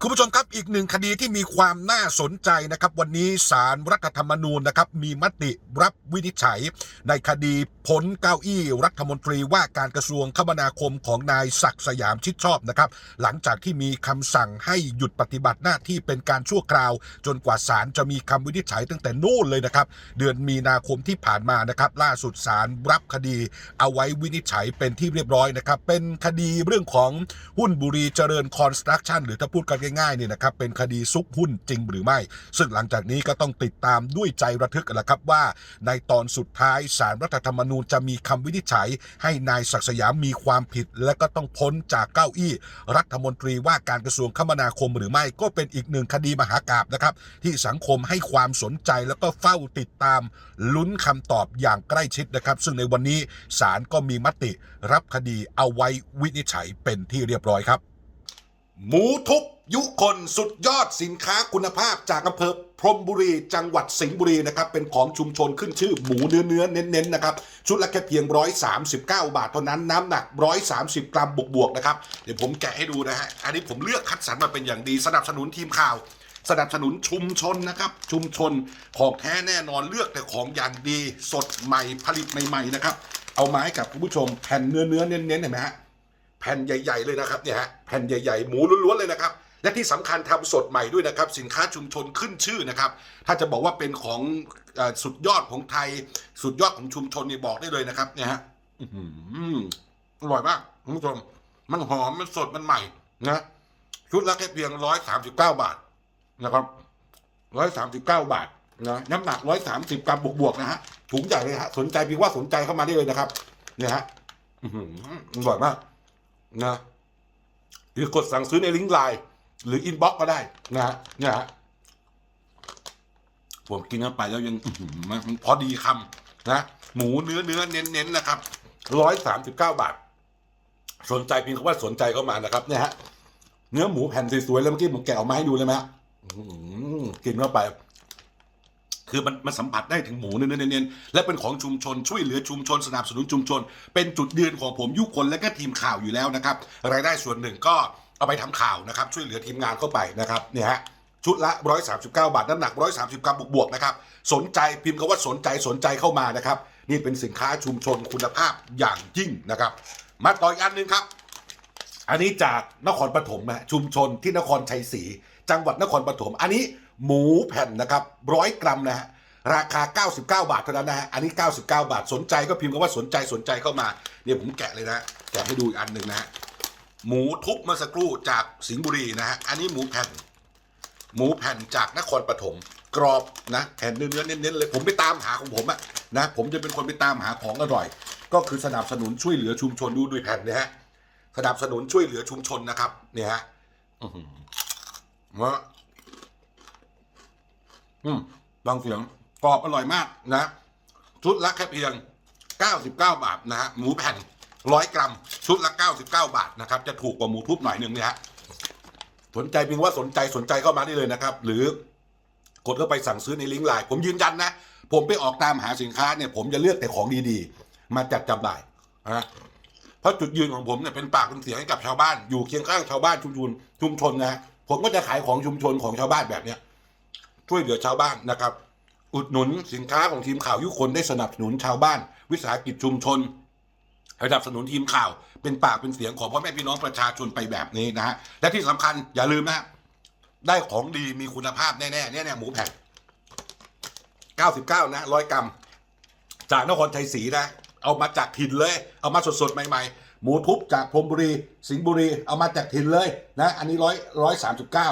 คุณผู้ชมครับอีกหนึ่งคดีที่มีความน่าสนใจนะครับ วันนี้สารรัฐธรรมนูญนะครับมีมติรับวินิจฉัย ในคดีพ้นเก้าอี้รัฐมนตรีว่าการกระทรวงคมนาคมของนายศักดิ์สยามชิดชอบนะครับ หลังจากที่มีคำสั่งให้หยุดปฏิบัติหน้าที่เป็นการชั่วคราว จนกว่าศาลจะมีคำวินิจฉัยตั้งแต่นู่นเลยนะครับ เดือนมีนาคมที่ผ่านมานะครับ ล่าสุดศาลรับคดี เอาไว้วินิจฉัยเป็นที่เรียบร้อยนะครับเป็นคดีเรื่องของหุ้นบุรีเจริญคอนสตรักชั่นหรือถ้าพูดกันง่ายๆเนี่ยนะครับเป็นคดีซุกหุ้นจริงหรือไม่ ซึ่งหลังจากนี้ก็ต้องติดตามด้วยใจระทึกกันละครับว่า ในตอนสุดท้ายสารรัฐธรรมนูญจะมีคำวินิจฉัย ให้นายศักสยามมีความผิด และก็ต้องพ้นจากเก้าอี้ รัฐมนตรีว่าการกระทรวงคมนาคมหรือไม่ก็เป็นอีกหนึ่งคดีมหากราบนะครับ ที่สังคมให้ความสนใจแล้วก็เฝ้าติดตามลุ้นคำตอบอย่างใกล้ชิดนะครับ ซึ่งในวันนี้ศาลก็มีมติรับคดีเอาไว้วินิจฉัยเป็นที่เรียบร้อยครับ หมูทุบ ยุคนสุดยอดสินค้าคุณภาพจากอำเภอพรมบุรีจังหวัดสิงห์บุรีนะครับเป็นของชุมชนขึ้นชื่อหมูเนื้อเนื้อเน้นๆนะครับชุดละแค่เพียง 139 บาทเท่านั้นน้ำหนัก 130 กรัมบวกๆนะครับเดี๋ยวผมแกะให้ดูนะฮะอันนี้ผมเลือกคัดสรรมาเป็นอย่างดีสนับสนุนทีมข่าว สนับสนุนชุมชนนะครับชุมชนของแท้แน่นอนเลือกแต่ของอย่างดีสดใหม่ผลิตใหม่ๆนะครับเอามาให้กับคุณผู้ชมแผ่นเนื้อเนื้อเน้นๆเห็นไหมฮะแผ่นใหญ่ ๆเลยนะครับเนี่ยฮะแผ่นใหญ่ๆหมูล้วนๆเลยนะครับ และที่สำคัญทำสดใหม่ด้วยนะครับ สินค้าชุมชนขึ้นชื่อนะครับ ถ้าจะบอกว่าเป็นของอสุดยอดของไทย สุดยอดของชุมชนนี่บอกได้เลยนะครับ เนี่ยฮะอร่อยมากคุณผู้ชมมันหอมมันสดมันใหม่นะชุดละแค่เพียงร้อยสามสิบเก้าบาทนะครับร้อยสามสิบเก้าบาทนะน้ำหนักร้อยสามสิบกรัมบวกๆนะฮะถุงใหญ่เลยฮะสนใจพียงว่าสนใจเข้ามาได้เลยนะครับ เนี่ยฮะอื้อหืออร่อยมากนะหรือกดสั่งซื้อในลิงก์ไลน์ หรืออินบ็อกก็ได้นะฮะเนี่ยฮะผมกินเข้าไปแล้วยังมันพอดีคำนะหมูเนื้อเนื้อเน้นเน้นนะครับร้อยสามสิบเก้าบาท สนใจเพียงคำว่าสนใจเข้ามานะครับ เนี่ยฮะเนื้อหมูแผ่นสวยๆแล้วเมื่อกี้ผมแกะออกมาให้ดูเลยไหมฮะกินเข้าไป คือมันมันสัมผัสได้ถึงหมูเนื้อเน้นๆและเป็นของชุมชนช่วยเหลือชุมชนสนับสนุนชุมชน เป็นจุดยืนของผมยุคนและก็ทีมข่าวอยู่แล้วนะครับ รายได้ส่วนหนึ่งก็ เอาไปทำข่าวนะครับ ช่วยเหลือทีมงานเข้าไปนะครับเนี่ยฮะชุดละ 139 บาทน้ำหนัก 130 กรัมบวกๆนะครับ สนใจพิมพ์คำว่าสนใจสนใจเข้ามานะครับ นี่เป็นสินค้าชุมชนคุณภาพอย่างยิ่งนะครับ มาต่ออีกอันหนึ่งครับ อันนี้จากนครปฐมนะชุมชนที่นครชัยศรีจังหวัดนครปฐมอันนี้หมูแผ่นนะครับร้อยกรัมนะฮะราคา 99 บาทเท่านั้นนะฮะอันนี้ 99 บาทสนใจก็พิมพ์คำว่าสนใจสนใจเข้ามาเนี่ยผมแกะเลยนะแกะให้ดูอีกอันหนึ่งนะฮะ หมูทุบเมื่อสักครู่จากสิงห์บุรีนะฮะ อันนี้หมูแผ่น หมูแผ่นจากนครปฐมกรอบนะแผ่นเนื้อเน้นๆเลยผมไปตามหาของผมอะนะผมจะเป็นคนไปตามหาของอร่อย ก็คือสนับสนุนช่วยเหลือชุมชนดูด้วยแผ่นเนี่ยฮะสนับสนุนช่วยเหลือชุมชนนะครับ เนี่ยฮะอื้อหือมะอืมบางเสียงกรอบอร่อยมากนะชุดละแค่เพียง 99 บาทนะฮะหมูแผ่น ร้อยกรัม ชุดละ 99 บาทนะครับ จะถูกกว่าหมูทุบหน่อยหนึ่งเนี่ยฮะสนใจเพียงว่าสนใจสนใจเข้ามาได้เลยนะครับ หรือกดเข้าไปสั่งซื้อในลิงก์ไลน์ผมยืนยันนะ ผมไปออกตามหาสินค้าเนี่ย ผมจะเลือกแต่ของดีๆ มาจัดจำหน่ายนะเพราะจุดยืนของผมเนี่ยเป็นปากเป็นเสียงให้กับชาวบ้านอยู่เคียงข้างชาวบ้านชุมชนชุมชนนะฮะผมก็จะขายของชุมชนของชาวบ้านแบบเนี้ยช่วยเหลือชาวบ้านนะครับ อุดหนุนสินค้าของทีมข่าวยุคนได้สนับสนุนชาวบ้าน วิสาหกิจชุมชน สนับสนุนทีมข่าว เป็นปากเป็นเสียงของพ่อแม่พี่น้องประชาชนไปแบบนี้นะฮะและที่สำคัญอย่าลืมนะได้ของดีมีคุณภาพแน่ๆเนี่ยเนี่ยหมูแผ่น99 นะร้อยกรัม จากนครชัยศรีนะ เอามาจากถิ่นเลย เอามาสดๆ ใหม่ๆ หมูทุบจากพรมบุรี สิงห์บุรี เอามาจากถิ่นเลยนะ อันนี้ร้อยร้อยสามสิบเก้า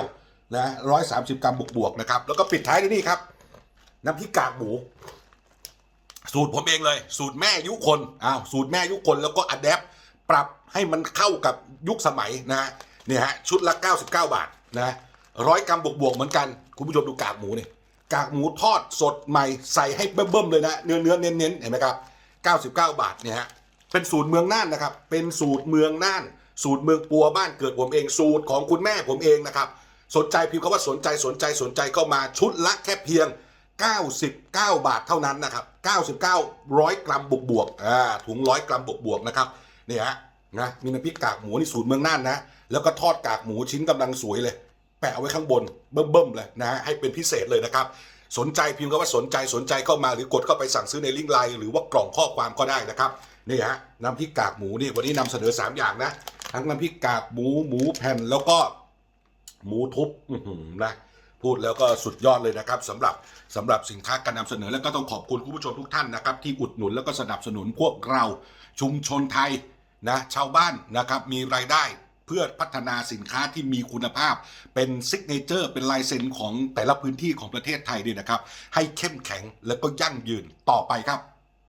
นะร้อยสามสิบกรัมบวกๆนะครับ แล้วก็ปิดท้ายด้วยนี่ครับ น้ำพริกกากหมู สูตรผมเองเลย สูตรแม่ยุคนอ้าวสูตรแม่ยุคนแล้วก็อัดแอปปรับให้มันเข้ากับยุคสมัยนะฮะเนี่ยฮะชุดละ 99 บาทนะร้อยกรัมบวกๆเหมือนกัน คุณผู้ชมดูกากหมูเนี่ยกากหมูทอดสดใหม่ใส่ให้เบิ่มๆเลยนะเนื้อเนื้อเน้นๆเห็นไหมครับ 99 บาทเนี่ยฮะเป็นสูตรเมืองน่านนะครับ เป็นสูตรเมืองน่าน สูตรเมืองปัวบ้านเกิดผมเองสูตรของคุณแม่ผมเองนะครับ สนใจพิมพ์คำว่าสนใจสนใจสนใจเข้ามาชุดละแค่เพียง 99 บาทเท่านั้นนะครับ 99ร้อยกรัมบวกบวกๆอ่าถุงร้อยกรัมบวกบวกๆนะครับเนี่ยฮะนะมีน้ำพริกกากหมูนี่สูตรเมืองน่านนะ แล้วก็ทอดกากหมูชิ้นกำลังสวยเลย แปะเอาไว้ข้างบนเบิ่มๆเลยนะฮะให้เป็นพิเศษเลยนะครับ สนใจพิมพ์คำว่าสนใจสนใจเข้ามาหรือกดเข้าไปสั่งซื้อในลิงก์ไลน์หรือว่ากล่องข้อความก็ได้นะครับนี่ฮะน้ำพริกกากหมูนี่วันนี้นำเสนอ 3 อย่างนะทั้งน้ำพริกกากหมูหมูแผ่นแล้วก็หมูทุบนะ พูดแล้วก็สุดยอดเลยนะครับสำหรับสำหรับสินค้าการนำเสนอ แล้วก็ต้องขอบคุณคุณผู้ชมทุกท่านนะครับ ที่อุดหนุนแล้วก็สนับสนุนพวกเราชุมชนไทยนะชาวบ้านนะครับมีรายได้เพื่อพัฒนาสินค้าที่มีคุณภาพ เป็นซิกเนเจอร์ เป็นลายเซ็นของแต่ละพื้นที่ของประเทศไทยด้วยนะครับ ให้เข้มแข็งแล้วก็ยั่งยืนต่อไปครับ